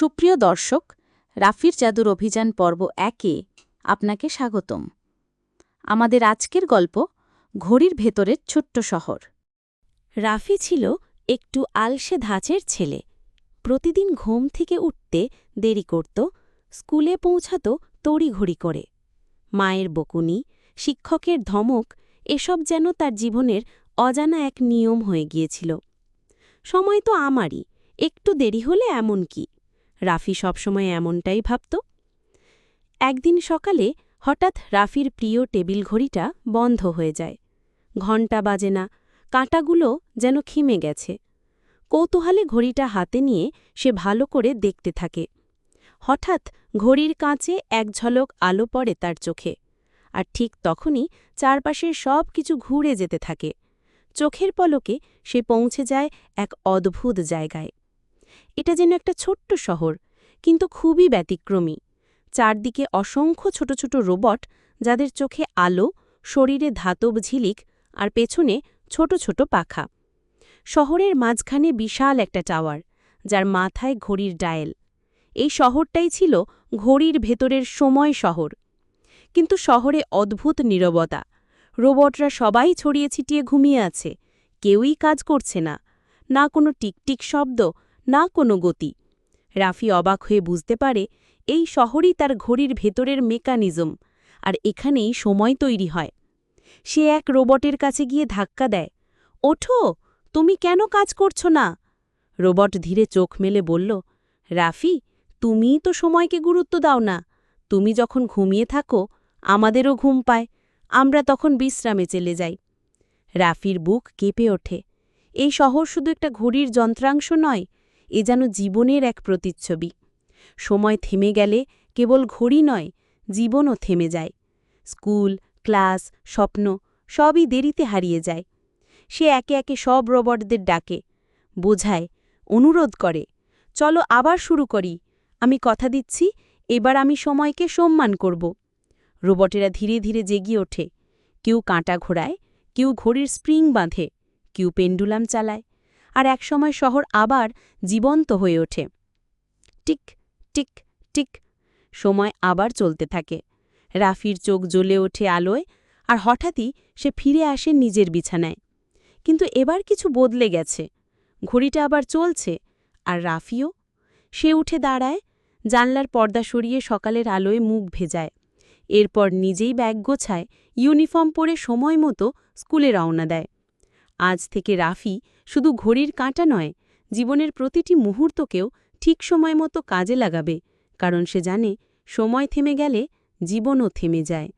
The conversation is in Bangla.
সুপ্রিয় দর্শক, রাফির জাদুর অভিযান পর্ব একে আপনাকে স্বাগতম। আমাদের আজকের গল্প ঘড়ির ভেতরের ছোট্ট শহর। রাফি ছিল একটু আলসে ধাঁচের ছেলে। প্রতিদিন ঘুম থেকে উঠতে দেরি করত, স্কুলে পৌঁছাত তড়িঘড়ি করে। মায়ের বকুনি, শিক্ষকের ধমক, এসব যেন তার জীবনের অজানা এক নিয়ম হয়ে গিয়েছিল। সময় তো আমারই, একটু দেরি হলে এমন কি? রাফি সবসময় এমনটাই ভাবত। একদিন সকালে হঠাৎ রাফির প্রিয় টেবিল ঘড়িটা বন্ধ হয়ে যায়। ঘণ্টা বাজে না, কাঁটাগুলো যেন খিমে গেছে। কৌতূহলে ঘড়িটা হাতে নিয়ে সে ভালো করে দেখতে থাকে। হঠাৎ ঘড়ির কাঁচে এক ঝলক আলো পড়ে তার চোখে, আর ঠিক তখনই চারপাশের সব কিছু ঘুরে যেতে থাকে। চোখের পলকে সে পৌঁছে যায় এক অদ্ভুত জায়গায়। এটা যেন একটা ছোট্ট শহর, কিন্তু খুবই ব্যতিক্রমী। চারদিকে অসংখ্য ছোট ছোট রোবট, যাদের চোখে আলো, শরীরে ধাতব ঝিলিক আর পেছনে ছোট ছোট পাখা। শহরের মাঝখানে বিশাল একটা টাওয়ার, যার মাথায় ঘড়ির ডায়েল। এই শহরটাই ছিল ঘড়ির ভেতরের সময় শহর। কিন্তু শহরে অদ্ভুত নীরবতা। রোবটরা সবাই ছড়িয়ে ছিটিয়ে ঘুমিয়ে আছে, কেউই কাজ করছে না না কোনো টিকটিক শব্দ না কোনো গতি। রাফি অবাক হয়ে বুঝতে পারে এই শহরই তার ঘড়ির ভেতরের মেকানিজম আর এখানেই সময় তৈরি হয়। সে এক রোবটের কাছে গিয়ে ধাক্কা দেয়, ওঠো, তুমি কেন কাজ করছ না? রোবট ধীরে চোখ মেলে বলল, রাফি, তুমিই তো সময়কে গুরুত্ব দাও না। তুমি যখন ঘুমিয়ে থাকো, আমাদেরও ঘুম পায়। আমরা তখন বিশ্রামে চলে যাই। রাফির বুক কেঁপে ওঠে। এই শহর শুধু একটা ঘড়ির যন্ত্রাংশ নয় এ যেন জীবনের এক প্রতিচ্ছবি। সময় থেমে গেলে কেবল ঘড়ি নয়, জীবনও থেমে যায়। স্কুল, ক্লাস, স্বপ্ন সবই দেরিতে হারিয়ে যায়। সে একে একে সব রোবটদের ডাকে, বোঝায়, অনুরোধ করে, চলো আবার শুরু করি, আমি কথা দিচ্ছি, এবার আমি সময়কে সম্মান করব। রোবটেরা ধীরে ধীরে জেগিয়ে ওঠে। কেউ কাঁটা ঘোড়ায়, কেউ ঘড়ির স্প্রিং বাঁধে, কেউ পেন্ডুলাম চালায়। আর একসময় শহর আবার জীবন্ত হয়ে ওঠে। টিক টিক টিক, সময় আবার চলতে থাকে। রাফির চোখ জ্বলে ওঠে আলোয়, আর হঠাৎই সে ফিরে আসে নিজের বিছানায়। কিন্তু এবার কিছু বদলে গেছে। ঘড়িটা আবার চলছে, আর রাফিও? সে উঠে দাঁড়ায়, জানলার পর্দা সরিয়ে সকালের আলোয় মুখ ভেজায়। এরপর নিজেই ব্যাগ গোছায়, ইউনিফর্ম পরে সময় মতো স্কুলে রওনা দেয়। আজ থেকে রাফি শুধু ঘড়ির কাঁটা নয়, জীবনের প্রতিটি মুহূর্তকেও ঠিক সময় মতো কাজে লাগাবে, কারণ সে জানে সময় থেমে গেলে জীবনও থেমে যায়।